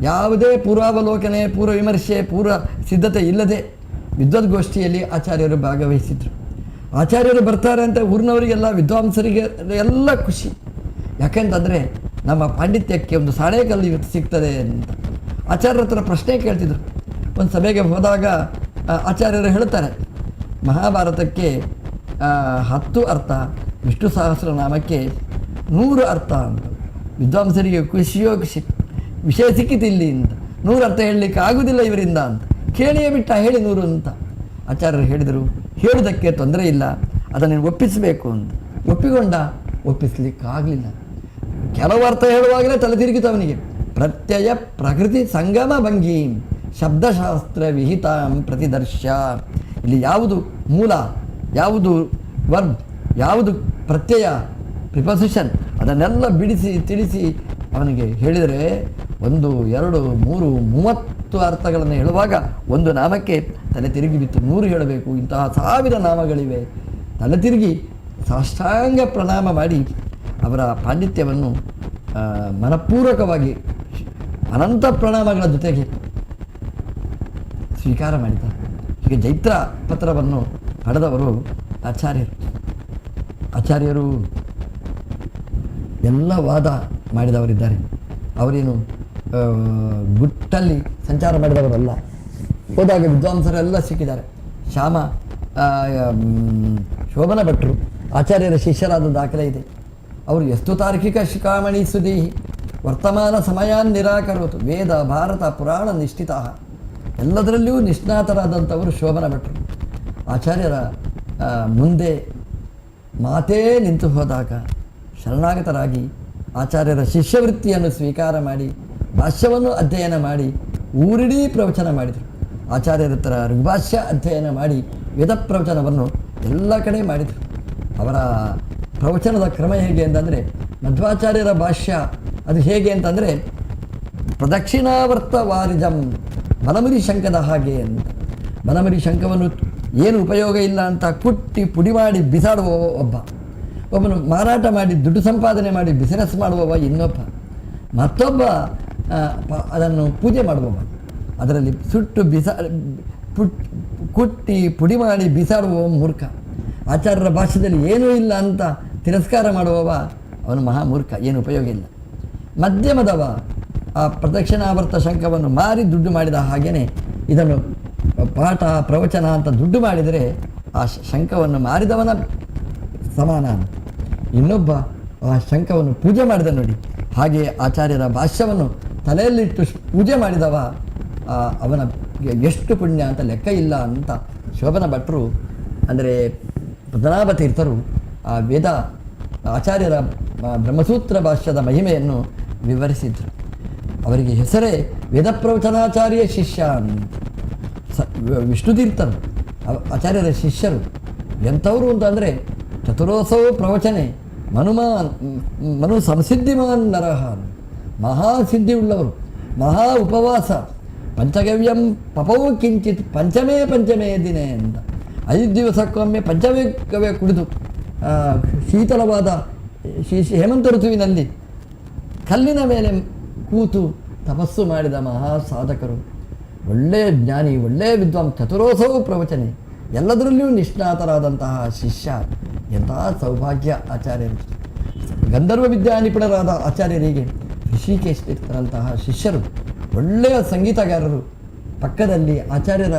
ಯಾವುದೇ ಪೂರ್ವಾವಲೋಕನೆ ಪೂರ್ವ ವಿಮರ್ಶೆ ಪೂರ್ವ ಸಿದ್ಧತೆ ಇಲ್ಲದೆ ವಿದ್ವದ್ಗೋಷ್ಠಿಯಲ್ಲಿ ಆಚಾರ್ಯರು ಭಾಗವಹಿಸಿದರು. ಆಚಾರ್ಯರು ಬರ್ತಾರೆ ಅಂತ ಊರಿನವರಿಗೆಲ್ಲ, ವಿದ್ವಾಂಸರಿಗೆ ಎಲ್ಲ ಖುಷಿ. ಯಾಕೆಂತಂದರೆ ನಮ್ಮ ಪಾಂಡಿತ್ಯಕ್ಕೆ ಒಂದು ಸಾಣೇಕಲ್ಲು ಇವತ್ತು ಸಿಗ್ತದೆ ಅಂತ. ಆಚಾರ್ಯರ ಹತ್ರ ಪ್ರಶ್ನೆ ಕೇಳ್ತಿದ್ರು. ಒಂದು ಸಭೆಗೆ ಹೋದಾಗ ಆಚಾರ್ಯರು ಹೇಳ್ತಾರೆ, ಮಹಾಭಾರತಕ್ಕೆ ಹತ್ತು ಅರ್ಥ, ವಿಷ್ಣು ಸಹಸ್ರನಾಮಕ್ಕೆ ನೂರು ಅರ್ಥ ಅಂತ. ವಿದ್ವಾಂಸರಿಗೆ ಖುಷಿಯೋ ಖುಷಿ, ವಿಷಯ ಸಿಕ್ಕಿತು ಇಲ್ಲಿ ಅಂತ. ನೂರು ಅರ್ಥ ಹೇಳಲಿಕ್ಕೆ ಆಗೋದಿಲ್ಲ ಇವರಿಂದ ಅಂತ. ಕೇಳಿಯೇ ಬಿಟ್ಟ ಹೇಳಿ ನೂರು ಅಂತ ಆಚಾರ್ಯರು ಹೇಳಿದರು. ಹೇಳುವುದಕ್ಕೆ ತೊಂದರೆ ಇಲ್ಲ. ಅದನ್ನು ಒಪ್ಪಿಸಬೇಕು ಅಂತ. ಒಪ್ಪಿಕೊಂಡ? ಒಪ್ಪಿಸ್ಲಿಕ್ಕಾಗಲಿಲ್ಲ. ಕೆಲವು ಅರ್ಥ ಹೇಳುವಾಗಲೇ ತಲೆ ತಿರುಗಿತು ಅವನಿಗೆ. ಪ್ರತ್ಯಯ ಪ್ರಕೃತಿ ಸಂಗಮ ಭಂಗಿ ಶಬ್ದಶಾಸ್ತ್ರ ವಿಹಿತಾಂ ಪ್ರತಿದರ್ಶ ಇಲ್ಲಿ ಯಾವುದು ಮೂಲ, ಯಾವುದು ವರ್ಬ್, ಯಾವುದು ಪ್ರತ್ಯಯ, ಪ್ರಿಪೊಸಿಷನ್, ಅದನ್ನೆಲ್ಲ ಬಿಡಿಸಿ ತಿಳಿಸಿ ಅವನಿಗೆ ಹೇಳಿದರೆ ಒಂದು, ಎರಡು, ಮೂರು, ಮೂವತ್ತು ಅರ್ಥಗಳನ್ನು ಹೇಳುವಾಗ ಒಂದು ನಾಮಕ್ಕೆ ತಲೆ ತಿರುಗಿ ಬಿತ್ತು ನೂರು ಹೇಳಬೇಕು. ಇಂತಹ ಸಾವಿರ ನಾಮಗಳಿವೆ. ತಲೆ ತಿರುಗಿ ಸಾಷ್ಟಾಂಗ ಪ್ರಣಾಮ ಮಾಡಿ ಅವರ ಪಾಂಡಿತ್ಯವನ್ನು ಮನಪೂರ್ವಕವಾಗಿ ಅನಂತ ಪ್ರಣಾಮಗಳ ಜೊತೆಗೆ ಸ್ವೀಕಾರ ಮಾಡಿದ ಹೀಗೆ ಜೈತ್ರ ಪತ್ರವನ್ನು ಪಡೆದವರು ಆಚಾರ್ಯರು. ಆಚಾರ್ಯರು ಎಲ್ಲ ವಾದ ಮಾಡಿದವರಿದ್ದಾರೆ. ಅವರೇನು ಗುಟ್ಟಲ್ಲಿ ಸಂಚಾರ ಮಾಡಿದವರಲ್ಲ. ಹೋದಾಗ ವಿದ್ವಾಂಸರೆಲ್ಲ ಸಿಕ್ಕಿದ್ದಾರೆ. ಶ್ಯಾಮ ಶೋಭನ ಭಟ್ರು, ಆಚಾರ್ಯರ ಶಿಷ್ಯರಾದ ದಾಖಲೆ ಇದೆ. ಅವರು ಎಷ್ಟು ತಾರ್ಕಿಕ ಶಿಖಾಮಣಿ ಸುದಿ ವರ್ತಮಾನ ಸಮಯಾನ್ ನಿರಾಕರೋತು, ವೇದ, ಭಾರತ, ಪುರಾಣ ನಿಷ್ಠಿತ ಎಲ್ಲದರಲ್ಲಿಯೂ ನಿಷ್ಣಾತರಾದಂಥವರು ಶೋಭನ ಭಟ್ರು. ಆಚಾರ್ಯರ ಮುಂದೆ ಮಾತೇ ನಿಂತು ಹೋದಾಗ ಶರಣಾಗತರಾಗಿ ಆಚಾರ್ಯರ ಶಿಷ್ಯವೃತ್ತಿಯನ್ನು ಸ್ವೀಕಾರ ಮಾಡಿ ಭಾಷ್ಯವನ್ನು ಅಧ್ಯಯನ ಮಾಡಿ ಊರಿಡೀ ಪ್ರವಚನ ಮಾಡಿದರು. ಆಚಾರ್ಯರ ಹತ್ರ ಋಗ್ಭಾಷ್ಯ ಅಧ್ಯಯನ ಮಾಡಿ ವೇದ ಪ್ರವಚನವನ್ನು ಎಲ್ಲ ಕಡೆ ಮಾಡಿದರು. ಅವರ ಪ್ರವಚನದ ಕ್ರಮ ಹೇಗೆ ಅಂತಂದರೆ, ಮಧ್ವಾಚಾರ್ಯರ ಭಾಷ್ಯ ಅದು ಹೇಗೆ ಅಂತಂದರೆ ಪ್ರದಕ್ಷಿಣಾವರ್ತ ವಾರಿಜಂ ಬಲಮುರಿ ಶಂಕದ ಹಾಗೆ ಅಂತ. ಬಲಮುರಿ ಶಂಕವನ್ನು ಏನು ಉಪಯೋಗ ಇಲ್ಲ ಅಂತ ಕುಟ್ಟಿ ಪುಡಿ ಮಾಡಿ ಬಿಸಾಡುವ ಒಬ್ಬ. ಒಬ್ಬನು ಮಾರಾಟ ಮಾಡಿ ದುಡ್ಡು ಸಂಪಾದನೆ ಮಾಡಿ ಬಿಸಿನೆಸ್ ಮಾಡುವವ ಇನ್ನೊಬ್ಬ. ಮತ್ತೊಬ್ಬ ಅದನ್ನು ಪೂಜೆ ಮಾಡುವವ ಅದರಲ್ಲಿ ಸುಟ್ಟು ಬಿಸಾ ಪುಟ್ ಕುಟ್ಟಿ ಪುಡಿ ಮಾಡಿ ಬಿಸಾಡುವ ಮೂರ್ಖ. ಆಚಾರ್ಯರ ಭಾಷೆಯಲ್ಲಿ ಏನೂ ಇಲ್ಲ ಅಂತ ತಿರಸ್ಕಾರ ಮಾಡುವವ ಅವನು ಮಹಾಮೂರ್ಖ ಏನು ಉಪಯೋಗ ಇಲ್ಲ. ಮಧ್ಯಮದವ ಆ ಪ್ರದಕ್ಷಿಣಾವರ್ತ ಶಂಖವನ್ನು ಮಾರಿ ದುಡ್ಡು ಮಾಡಿದ ಹಾಗೆಯೇ ಇದನ್ನು ಪಾಠ, ಪ್ರವಚನ ಅಂತ ದುಡ್ಡು ಮಾಡಿದರೆ ಆ ಶಂಖವನ್ನು ಮಾರಿದವನ ಸಮಾನ. ಇನ್ನೊಬ್ಬ ಆ ಶಂಖವನ್ನು ಪೂಜೆ ಮಾಡಿದ ನೋಡಿ ಹಾಗೆ ಆಚಾರ್ಯರ ಭಾಷ್ಯವನ್ನು ತಲೆಯಲ್ಲಿಟ್ಟು ಪೂಜೆ ಮಾಡಿದವ ಅವನ ಎಷ್ಟು ಪುಣ್ಯ ಅಂತ ಲೆಕ್ಕ ಇಲ್ಲ ಅಂತ ಶೋಭನ ಭಟ್ರು, ಅಂದರೆ ಪದ್ಮನಾಭ ತೀರ್ಥರು, ಆ, ವೇದ ಆಚಾರ್ಯರ ಬ್ರಹ್ಮಸೂತ್ರ ಭಾಷ್ಯದ ಮಹಿಮೆಯನ್ನು ವಿವರಿಸಿದರು. ಅವರಿಗೆ ಹೆಸರೇ ವೇದ ಪ್ರವಚನಾಚಾರ್ಯ ಶಿಷ್ಯ ಅಂತ. ಸ, ವ- ವಿಷ್ಣು ತೀರ್ಥರು ಆಚಾರ್ಯರ ಶಿಷ್ಯರು. ಎಂಥವರು ಅಂತಂದರೆ ಚತುರೋತ್ಸವ ಪ್ರವಚನೆ ಮನುಮಾನ್, ಮನು ಸಂಸಿದ್ಧಿಮಾನ್ ನರಹ ಮಹಾಸಿದ್ಧಿ ಉಳ್ಳವರು, ಮಹಾ ಉಪವಾಸ. ಪಂಚಗವ್ಯಂ ಪಪವು ಕಿಂಚಿತ್ ಪಂಚಮೇ ಪಂಚಮೇ ದಿನೇ ಅಂತ. ಐದು ದಿವಸಕ್ಕೊಮ್ಮೆ ಪಂಚಮೇ ಕವ್ಯ ಕುಡಿದು ಶೀತಲವಾದ ಶೀ- ಹೇಮಂತ ಋತುವಿನಲ್ಲಿ ಕಲ್ಲಿನ ಮೇಲೆ ಕೂತು ತಪಸ್ಸು ಮಾಡಿದ ಮಹಾ ಸಾಧಕರು. ಒಳ್ಳೆಯ ಜ್ಞಾನಿ ಒಳ್ಳೆಯ ವಿದ್ವಾಂ ಚತುರೋಸವೂ ಪ್ರವಚನೆ, ಎಲ್ಲದರಲ್ಲಿಯೂ ನಿಷ್ಣಾತರಾದಂತಹ ಶಿಷ್ಯ ಎಂತಹ ಸೌಭಾಗ್ಯ ಆಚಾರ್ಯರು. ಗಂಧರ್ವ ವಿದ್ಯಾ ನಿಪುಣರಾದ ಆಚಾರ್ಯರಿಗೆ ಋಷಿಕೇಶ್ ತೀರ್ಥರಂತಹ ಶಿಷ್ಯರು, ಒಳ್ಳೆಯ ಸಂಗೀತಗಾರರು, ಪಕ್ಕದಲ್ಲಿ ಆಚಾರ್ಯರ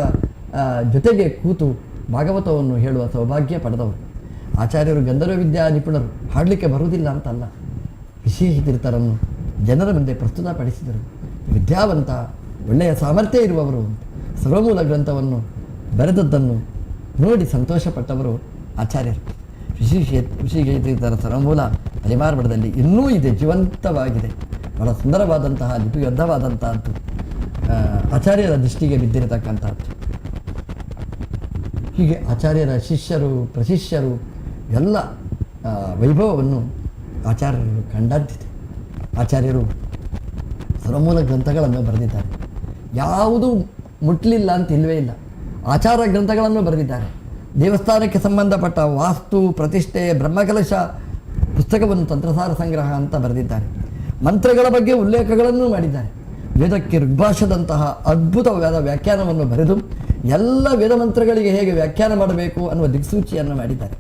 ಜೊತೆಗೆ ಕೂತು ಭಾಗವತವನ್ನು ಹೇಳುವ ಸೌಭಾಗ್ಯ ಪಡೆದವರು. ಆಚಾರ್ಯರು ಗಂಧರ್ವ ವಿದ್ಯಾ ನಿಪುಣರು, ಹಾಡಲಿಕ್ಕೆ ಬರುವುದಿಲ್ಲ ಅಂತಲ್ಲ. ವಿಶೇಷ ತೀರ್ಥರನ್ನು ಜನರ ಮುಂದೆ ಪ್ರಸ್ತುತಪಡಿಸಿದರು. ವಿದ್ಯಾವಂತ, ಒಳ್ಳೆಯ ಸಾಮರ್ಥ್ಯ ಇರುವವರು, ಸರ್ವಮೂಲ ಗ್ರಂಥವನ್ನು ಬರೆದದ್ದನ್ನು ನೋಡಿ ಸಂತೋಷಪಟ್ಟವರು ಆಚಾರ್ಯರು. ವಿಶೇಷ ವಿಶೇಷ ತೀರ್ಥರ ಸರ್ವಮೂಲ ಅಲಿಮಾರ್ಬಡದಲ್ಲಿ ಇನ್ನೂ ಇದೆ, ಜೀವಂತವಾಗಿದೆ. ಬಹಳ ಸುಂದರವಾದಂತಹ ಲಿಪಿಬದ್ಧವಾದಂತಹದ್ದು ಆಚಾರ್ಯರ ದೃಷ್ಟಿಗೆ ಬಿದ್ದಿರತಕ್ಕಂಥದ್ದು ಹೀಗೆ ಆಚಾರ್ಯರ ಶಿಷ್ಯರು, ಪ್ರಶಿಷ್ಯರು ಎಲ್ಲ ವೈಭವವನ್ನು ಆಚಾರ್ಯರು ಕಂಡದ್ದಿದೆ ಆಚಾರ್ಯರು ಸರ್ವಮೂಲ ಗ್ರಂಥಗಳನ್ನು ಬರೆದಿದ್ದಾರೆ. ಯಾವುದು ಮುಟ್ಲಿಲ್ಲ ಅಂತ ಇಲ್ಲವೇ ಇಲ್ಲ. ಆಚಾರ ಗ್ರಂಥಗಳನ್ನು ಬರೆದಿದ್ದಾರೆ. ದೇವಸ್ಥಾನಕ್ಕೆ ಸಂಬಂಧಪಟ್ಟ ವಾಸ್ತು, ಪ್ರತಿಷ್ಠೆ, ಬ್ರಹ್ಮಕಲಶ ಪುಸ್ತಕವನ್ನು ತಂತ್ರಸಾರ ಸಂಗ್ರಹ ಅಂತ ಬರೆದಿದ್ದಾರೆ. ಮಂತ್ರಗಳ ಬಗ್ಗೆ ಉಲ್ಲೇಖಗಳನ್ನು ಮಾಡಿದ್ದಾರೆ. ವೇದಕ್ಕೆ ಋಗ್ಭಾಷದಂತಹ ಅದ್ಭುತವಾದ ವ್ಯಾಖ್ಯಾನವನ್ನು ಬರೆದು ಎಲ್ಲ ವೇದ ಮಂತ್ರಗಳಿಗೆ ಹೇಗೆ ವ್ಯಾಖ್ಯಾನ ಮಾಡಬೇಕು ಅನ್ನುವ ದಿಕ್ಸೂಚಿಯನ್ನು ಮಾಡಿದ್ದಾರೆ.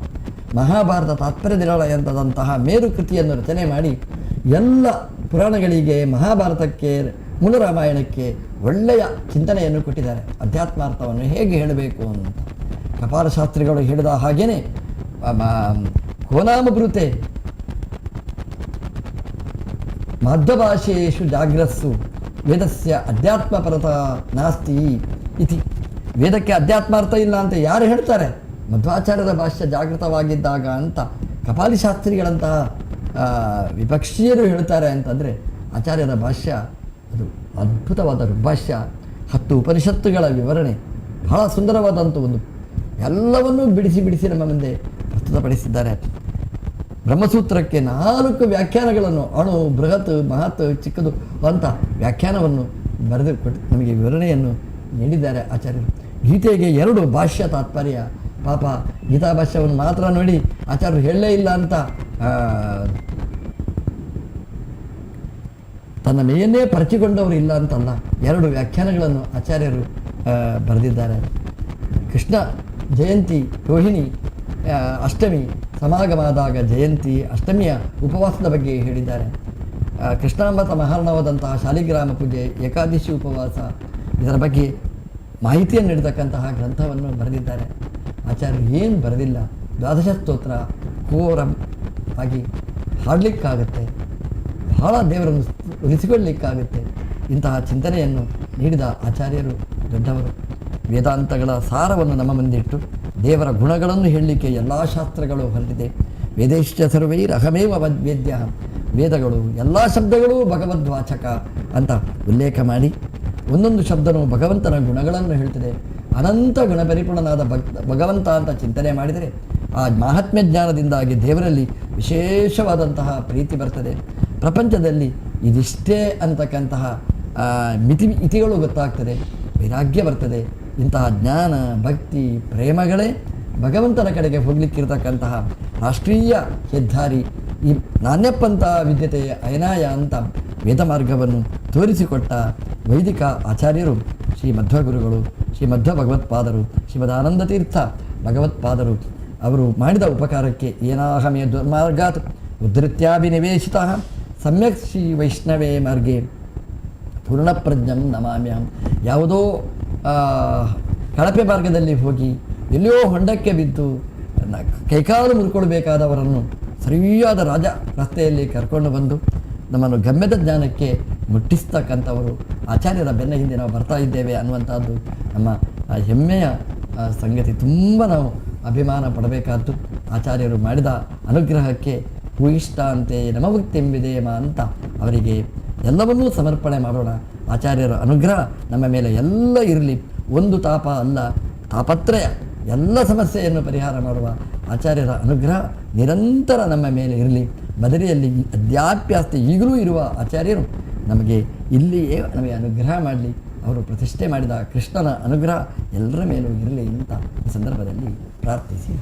ಮಹಾಭಾರತ ತಾತ್ಪರ್ಯ ನಿರಾಳಯಂತದಂತಹ ಮೇರು ಕೃತಿಯನ್ನು ರಚನೆ ಮಾಡಿ ಎಲ್ಲ ಪುರಾಣಗಳಿಗೆ ಮಹಾಭಾರತಕ್ಕೆ, ಮೂಲರಾಮಾಯಣಕ್ಕೆ ಒಳ್ಳೆಯ ಚಿಂತನೆಯನ್ನು ಕೊಟ್ಟಿದ್ದಾರೆ. ಅಧ್ಯಾತ್ಮಾರ್ಥವನ್ನು ಹೇಗೆ ಹೇಳಬೇಕು ಅಂತ. ಕಪಾಲಶಾಸ್ತ್ರಿಗಳು ಹೇಳಿದ ಹಾಗೇನೆ ಕೋನಾಮಭೃತೆ ಮಾಧ್ವಭಾಷೆಯೇಷು ಜಾಗ್ರಸ್ಸು ವೇದಸ್ಯ ಅಧ್ಯಾತ್ಮಪರತ ನಾಸ್ತಿ ಇತಿ ವೇದಕ್ಕೆ ಅಧ್ಯಾತ್ಮಾರ್ಥ ಇಲ್ಲ ಅಂತ ಯಾರು ಹೇಳ್ತಾರೆ ಮಧ್ವಾಚಾರ್ಯರ ಭಾಷ್ಯ ಜಾಗೃತವಾಗಿದ್ದಾಗ ಅಂತ ಕಪಾಲಿ ಶಾಸ್ತ್ರಿಗಳಂತಹ ವಿಪಕ್ಷೀಯರು ಹೇಳ್ತಾರೆ ಅಂತಂದರೆ ಆಚಾರ್ಯರ ಭಾಷ್ಯ ಅದು ಅದ್ಭುತವಾದ ಋಗ್ಭಾಷ್ಯ ಹತ್ತು ಉಪನಿಷತ್ತುಗಳ ವಿವರಣೆ ಬಹಳ ಸುಂದರವಾದಂಥ ಒಂದು ಎಲ್ಲವನ್ನೂ ಬಿಡಿಸಿ ಬಿಡಿಸಿ ನಮ್ಮ ಮುಂದೆ ಪ್ರಸ್ತುತಪಡಿಸಿದ್ದಾರೆ. ಬ್ರಹ್ಮಸೂತ್ರಕ್ಕೆ ನಾಲ್ಕು ವ್ಯಾಖ್ಯಾನಗಳನ್ನು, ಅಣು, ಬೃಹತ್, ಮಹತ್, ಚಿಕ್ಕದು ಅಂತ ವ್ಯಾಖ್ಯಾನವನ್ನು ಬರೆದು ಕೊಟ್ಟು, ನಮಗೆ ವಿವರಣೆಯನ್ನು ನೀಡಿದ್ದಾರೆ ಆಚಾರ್ಯರು. ಗೀತೆಗೆ ಎರಡು ಭಾಷ್ಯ ತಾತ್ಪರ್ಯ. ಪಾಪ ಗೀತಾ ಭಾಷ್ಯವನ್ನು ಮಾತ್ರ ನೋಡಿ ಆಚಾರ್ಯರು ಹೇಳಲೇ ಇಲ್ಲ ಅಂತ ತನ್ನ ಮೇಯನ್ನೇ ಪರಚಿಕೊಂಡವರು ಇಲ್ಲ ಅಂತಲ್ಲ, ಎರಡು ವ್ಯಾಖ್ಯಾನಗಳನ್ನು ಆಚಾರ್ಯರು ಬರೆದಿದ್ದಾರೆ. ಕೃಷ್ಣ ಜಯಂತಿ ರೋಹಿಣಿ ಅಷ್ಟಮಿ ಸಮಾಗಮವಾದಾಗ ಜಯಂತಿ ಅಷ್ಟಮಿಯ ಉಪವಾಸದ ಬಗ್ಗೆ ಹೇಳಿದ್ದಾರೆ. ಕೃಷ್ಣಾಂಬತ ಮಹಾರ್ಣವಾದಂತಹ ಶಾಲಿಗ್ರಾಮ ಪೂಜೆ, ಏಕಾದಶಿ ಉಪವಾಸ, ಇದರ ಬಗ್ಗೆ ಮಾಹಿತಿಯನ್ನು ನೀಡತಕ್ಕಂತಹ ಗ್ರಂಥವನ್ನು ಬರೆದಿದ್ದಾರೆ. ಆಚಾರ್ಯರು ಏನು ಬರೆದಿಲ್ಲ. ದ್ವಾದಶ ಸ್ತೋತ್ರ ಕೋರಂ ಆಗಿ ಹಾಡಲಿಕ್ಕಾಗತ್ತೆ. ಬಹಳ ದೇವರನ್ನು ಉಳಿಸಿಕೊಳ್ಳಲಿಕ್ಕಾಗುತ್ತೆ ಇಂತಹ ಚಿಂತನೆಯನ್ನು ನೀಡಿದ ಆಚಾರ್ಯರು ದೊಡ್ಡವರು. ವೇದಾಂತಗಳ ಸಾರವನ್ನು ನಮ್ಮ ಮುಂದಿಟ್ಟು ದೇವರ ಗುಣಗಳನ್ನು ಹೇಳಲಿಕ್ಕೆ ಎಲ್ಲ ಶಾಸ್ತ್ರಗಳು ಹೊರಟಿದೆ. ವೇದೇಶ್ಚ ಸರ್ವೈರಹಮೇವ ವೇದ್ಯ. ವೇದಗಳು ಎಲ್ಲ ಶಬ್ದಗಳೂ ಭಗವದ್ವಾಚಕ ಅಂತ ಉಲ್ಲೇಖ ಮಾಡಿ ಒಂದೊಂದು ಶಬ್ದನು ಭಗವಂತನ ಗುಣಗಳನ್ನು ಹೇಳ್ತದೆ. ಅನಂತ ಗುಣಪರಿಪೂರ್ಣನಾದ ಭಕ್ ಭಗವಂತ ಅಂತ ಚಿಂತನೆ ಮಾಡಿದರೆ ಆ ಮಹಾತ್ಮ್ಯ ಜ್ಞಾನದಿಂದಾಗಿ ದೇವರಲ್ಲಿ ವಿಶೇಷವಾದಂತಹ ಪ್ರೀತಿ ಬರ್ತದೆ. ಪ್ರಪಂಚದಲ್ಲಿ ಇದಿಷ್ಟೇ ಅಂತಕ್ಕಂತಹ ಮಿತಿ ಇತಿಗಳು ಗೊತ್ತಾಗ್ತದೆ. ವೈರಾಗ್ಯ ಬರ್ತದೆ. ಇಂತಹ ಜ್ಞಾನ, ಭಕ್ತಿ, ಪ್ರೇಮಗಳೇ ಭಗವಂತನ ಕಡೆಗೆ ಹೋಗ್ಲಿಕ್ಕಿರ್ತಕ್ಕಂತಹ ರಾಷ್ಟ್ರೀಯ ಹೆದ್ದಾರಿ ಈ ನಾಣ್ಯಪ್ಪಂತಹ ವಿದ್ಯತೆಯ ಅಯನಾಯ ಅಂತ ವೇದ ಮಾರ್ಗವನ್ನು ತೋರಿಸಿಕೊಟ್ಟ ವೈದಿಕ ಆಚಾರ್ಯರು ಶ್ರೀ ಮಧ್ವಗುರುಗಳು, ಶ್ರೀ ಮಧ್ವ ಭಗವತ್ಪಾದರು ಶ್ರೀಮದಾನಂದ ತೀರ್ಥ ಭಗವತ್ಪಾದರು. ಅವರು ಮಾಡಿದ ಉಪಕಾರಕ್ಕೆ ಏನಾಹಮೇ ದುರ್ಮಾರ್ಗಾತ್ ಉದ್ಧತ್ಯಾಭಿನಿವೇಶಿತ. ಸಮ್ಯಕ್ ಶ್ರೀ ವೈಷ್ಣವೇ ಮಾರ್ಗೆ ಪೂರ್ಣಪ್ರಜ್ಞಂ ನಮಾಮ್ಯಹಂ. ಯಾವುದೋ ಕಳಪೆ ಮಾರ್ಗದಲ್ಲಿ ಹೋಗಿ ಎಲ್ಲಿಯೋ ಹೊಂಡಕ್ಕೆ ಬಿದ್ದು ಕೈಕಾಲು ಮುರ್ಕೊಳ್ಬೇಕಾದವರನ್ನು ಸರಿಯಾದ ರಾಜ ರಸ್ತೆಯಲ್ಲಿ ಕರ್ಕೊಂಡು ಬಂದು ನಮ್ಮನ್ನು ಗಮ್ಯದ ಜ್ಞಾನಕ್ಕೆ ಮುಟ್ಟಿಸ್ತಕ್ಕಂಥವರು ಆಚಾರ್ಯರ ಬೆನ್ನ ಹಿಂದೆ ನಾವು ಬರ್ತಾ ಇದ್ದೇವೆ ಅನ್ನುವಂಥದ್ದು ನಮ್ಮ ಹೆಮ್ಮೆಯ ಸಂಗತಿ. ತುಂಬ ನಾವು ಅಭಿಮಾನ ಪಡಬೇಕಾದ್ದು. ಆಚಾರ್ಯರು ಮಾಡಿದ ಅನುಗ್ರಹಕ್ಕೆ ಭೂಯಿಷ್ಠ ಅಂತೆ ನಮಭಕ್ತಿಂಬಿದೇಮ ಅಂತ ಅವರಿಗೆ ಎಲ್ಲವನ್ನೂ ಸಮರ್ಪಣೆ ಮಾಡೋಣ. ಆಚಾರ್ಯರ ಅನುಗ್ರಹ ನಮ್ಮ ಮೇಲೆ ಎಲ್ಲ ಇರಲಿ. ಒಂದು ತಾಪ ಅಲ್ಲ, ತಾಪತ್ರಯ, ಎಲ್ಲ ಸಮಸ್ಯೆಯನ್ನು ಪರಿಹಾರ ಮಾಡುವ ಆಚಾರ್ಯರ ಅನುಗ್ರಹ ನಿರಂತರ ನಮ್ಮ ಮೇಲೆ ಇರಲಿ. ಬದರಿಯಲ್ಲಿ ಅದ್ಯಾಪ್ಯಾಸ್ತಿ ಈಗಲೂ ಇರುವ ಆಚಾರ್ಯರು ನಮಗೆ ಇಲ್ಲಿಯೇ ನಮಗೆ ಅನುಗ್ರಹ ಮಾಡಲಿ. ಅವರು ಪ್ರತಿಷ್ಠೆ ಮಾಡಿದ ಕೃಷ್ಣನ ಅನುಗ್ರಹ ಎಲ್ಲರ ಮೇಲೂ ಇರಲಿ ಅಂತ ಈ ಸಂದರ್ಭದಲ್ಲಿ ಪ್ರಾರ್ಥಿಸಿ.